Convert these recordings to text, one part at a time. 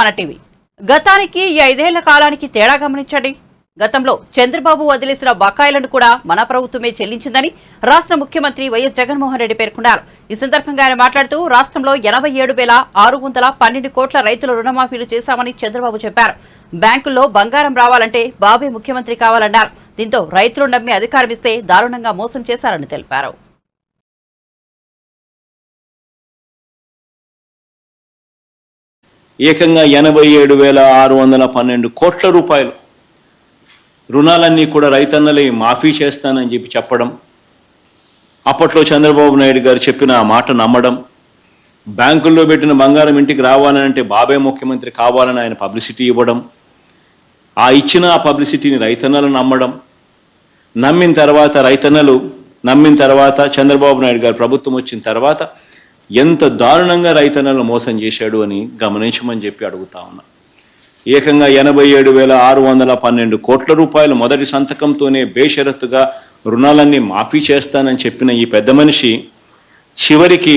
మన టీవీ. గతానికి ఈ ఐదేళ్ళ కాలానికి తేడా గమనించండి. గతంలో చంద్రబాబు వదిలేసిన బకాయిలను కూడా మన ప్రభుత్వమే చెల్లించిందని రాష్ట్ర ముఖ్యమంత్రి వైఎస్ జగన్మోహన్ రెడ్డి పేర్కొన్నారు. ఈ సందర్భంగా ఆయన మాట్లాడుతూ రాష్ట్రంలో ఎనభై ఏడు వేల ఆరు వందల పన్నెండు కోట్ల రైతుల రుణమాఫీలు చేశామని చంద్రబాబు చెప్పారు. బ్యాంకుల్లో బంగారం రావాలంటే బాబే ముఖ్యమంత్రి కావాలన్నారు. దీంతో రైతులు నమ్మి అధికారం ఇస్తే దారుణంగా మోసం చేశారని తెలిపారు. ఏకంగా ఎనభై ఏడు వేల ఆరు వందల పన్నెండు కోట్ల రూపాయలు. రుణాలన్నీ కూడా రైతన్నలే మాఫీ చేస్తానని చెప్పి చెప్పడం. అప్పట్లో చంద్రబాబు నాయుడు గారు చెప్పిన ఆ మాట నమ్మడం. బ్యాంకుల్లో పెట్టిన బంగారం ఇంటికి రావాలంటే బాబే ముఖ్యమంత్రి కావాలని ఆయన పబ్లిసిటీ ఇవ్వడం. ఆ ఇచ్చిన ఆ పబ్లిసిటీని రైతన్నలు నమ్మడం. నమ్మిన తర్వాత రైతన్నలు నమ్మిన తర్వాత చంద్రబాబు నాయుడు గారు ప్రభుత్వం వచ్చిన తర్వాత ఎంత దారుణంగా రైతన్నలను మోసం చేశాడు అని గమనించమని చెప్పి అడుగుతా ఉన్నా. ఏకంగా ఎనభై ఏడు వేల ఆరు వందల పన్నెండు కోట్ల రూపాయలు మొదటి సంతకంతోనే బేషరత్తుగా రుణాలన్నీ మాఫీ చేస్తానని చెప్పిన ఈ పెద్ద మనిషి చివరికి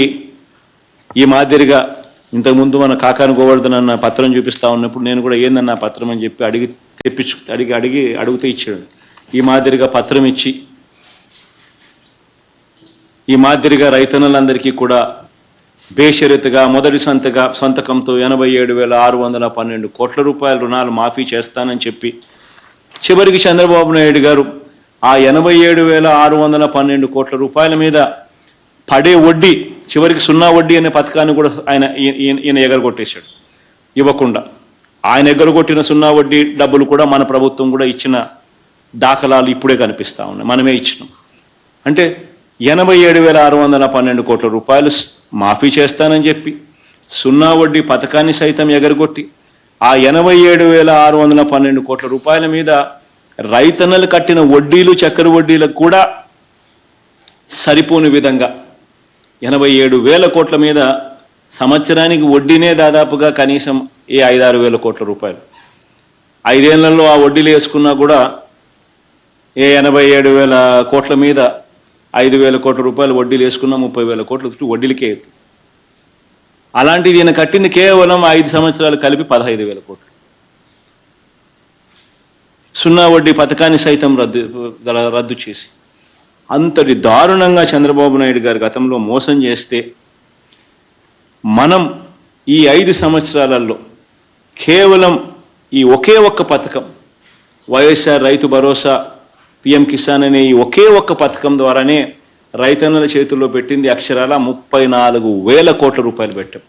ఈ మాదిరిగా ఇంతకుముందు మన కాకాను గోవర్ధన్ అన్న పత్రం చూపిస్తా ఉన్నప్పుడు నేను కూడా ఏందన్న పత్రం అని చెప్పి అడిగి తెప్పించు అడిగి అడిగి అడిగితే ఇచ్చాడు. ఈ మాదిరిగా పత్రం ఇచ్చి ఈ మాదిరిగా రైతన్నులందరికీ కూడా బేషరతుగా మొదటి సంతగా సంతకంతో ఎనభై ఏడు వేల ఆరు వందల పన్నెండు కోట్ల రూపాయల రుణాలు మాఫీ చేస్తానని చెప్పి చివరికి చంద్రబాబు నాయుడు గారు ఆ ఎనభై ఏడు వేల ఆరు వందల పన్నెండు కోట్ల రూపాయల మీద పడే వడ్డీ చివరికి సున్నా వడ్డీ అనే పథకాన్ని కూడా ఆయన ఈయన ఎగరగొట్టేశాడు. ఇవ్వకుండా ఆయన ఎగరగొట్టిన సున్నా వడ్డీ డబ్బులు కూడా మన ప్రభుత్వం కూడా ఇచ్చిన దాఖలాలు ఇప్పుడే కనిపిస్తా ఉన్నాయి. మనమే ఇచ్చినాం. అంటే ఎనభై ఏడు వేల ఆరు వందల పన్నెండు కోట్ల రూపాయలు మాఫీ చేస్తానని చెప్పి సున్నా వడ్డీ పథకాన్ని సైతం ఎగరగొట్టి ఆ ఎనభై ఏడు వేల ఆరు వందల పన్నెండు కోట్ల రూపాయల మీద రైతన్నలు కట్టిన వడ్డీలు చక్కెర వడ్డీలకు కూడా సరిపోని విధంగా ఎనభై ఏడు వేల కోట్ల మీద సంవత్సరానికి వడ్డీనే దాదాపుగా కనీసం ఏ ఐదారు వేల కోట్ల రూపాయలు. ఐదేళ్ళలో ఆ వడ్డీలు వేసుకున్నా కూడా ఏ ఎనభై ఏడు వేల కోట్ల మీద ఐదు వేల కోట్ల రూపాయలు వడ్డీలు వేసుకున్నా ముప్పై వేల కోట్లు వడ్డీలకే అలాంటిది ఈయన కట్టింది కేవలం ఐదు సంవత్సరాలు కలిపి పదహైదు వేల కోట్లు. సున్నా వడ్డీ పథకాన్ని సైతం రద్దు రద్దు చేసి. అంతటి దారుణంగా చంద్రబాబు నాయుడు గారు గతంలో మోసం చేస్తే మనం ఈ ఐదు సంవత్సరాలలో కేవలం ఈ ఒకే ఒక్క పథకం వైఎస్ఆర్ రైతు భరోసా పిఎం కిసాన్ అనే ఈ ఒకే ఒక్క పథకం ద్వారానే రైతన్నుల చేతుల్లో పెట్టింది అక్షరాల ముప్పై నాలుగు వేల కోట్ల రూపాయలు పెట్టాం.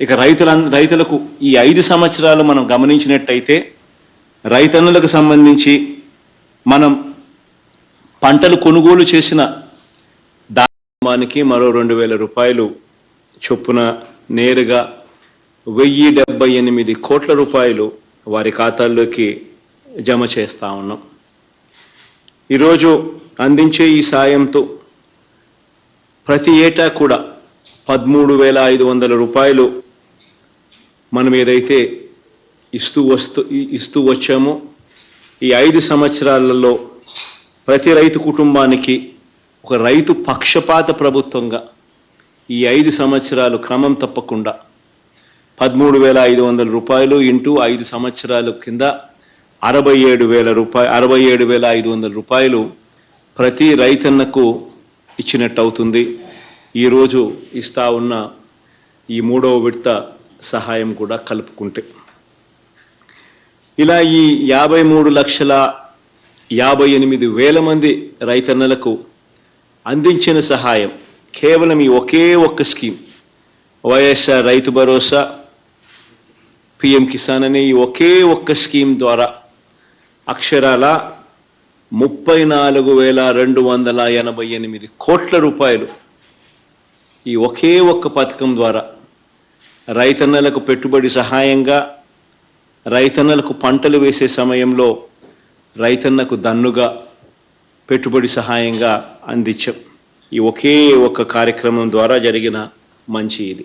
ఇక రైతుల రైతులకు ఈ ఐదు సంవత్సరాలు మనం గమనించినట్టయితే రైతన్నులకు సంబంధించి మనం పంటలు కొనుగోలు చేసిన దానికి మరో రెండు వేల రూపాయలు చొప్పున నేరుగా వెయ్యి డెబ్బై ఎనిమిది కోట్ల రూపాయలు వారి ఖాతాల్లోకి జమ చేస్తా ఉన్నాం. ఈరోజు అందించే ఈ సాయంతో ప్రతి ఏటా కూడా పదమూడు వేల ఐదు వందల రూపాయలు మనం ఏదైతే ఇస్తూ వస్తూ ఇస్తూ వచ్చామో ఈ ఐదు సంవత్సరాలలో ప్రతి రైతు కుటుంబానికి ఒక రైతు పక్షపాత ప్రభుత్వంగా ఈ ఐదు సంవత్సరాలు క్రమం తప్పకుండా పదమూడు వేల ఐదు వందల రూపాయలు ఇంటూ ఐదు సంవత్సరాల కింద అరవై ఏడు వేల రూపాయ అరవై ఏడు వేల ఐదు వందల రూపాయలు ప్రతి రైతన్నకు ఇచ్చినట్టు అవుతుంది ఈరోజు ఇస్తా ఉన్న ఈ మూడవ విడత సహాయం కూడా కలుపుకుంటే. ఇలా ఈ యాభై మూడు లక్షల యాభై ఎనిమిది వేల మంది రైతన్నలకు అందించిన సహాయం కేవలం ఈ ఒకే ఒక్క స్కీమ్. వైఎస్ఆర్ రైతు భరోసా పిఎం కిసాన్ అనే ఈ ఒకే ఒక్క స్కీమ్ ద్వారా అక్షరాల ముప్పై నాలుగు వేల రెండు వందల ఎనభై ఎనిమిది కోట్ల రూపాయలు ఈ ఒకే ఒక్క పథకం ద్వారా రైతన్నలకు పెట్టుబడి సహాయంగా రైతన్నలకు పంటలు వేసే సమయంలో రైతన్నకు దన్నుగా పెట్టుబడి సహాయంగా అందించాం. ఈ ఒకే ఒక్క కార్యక్రమం ద్వారా జరిగిన మంచి ఇది.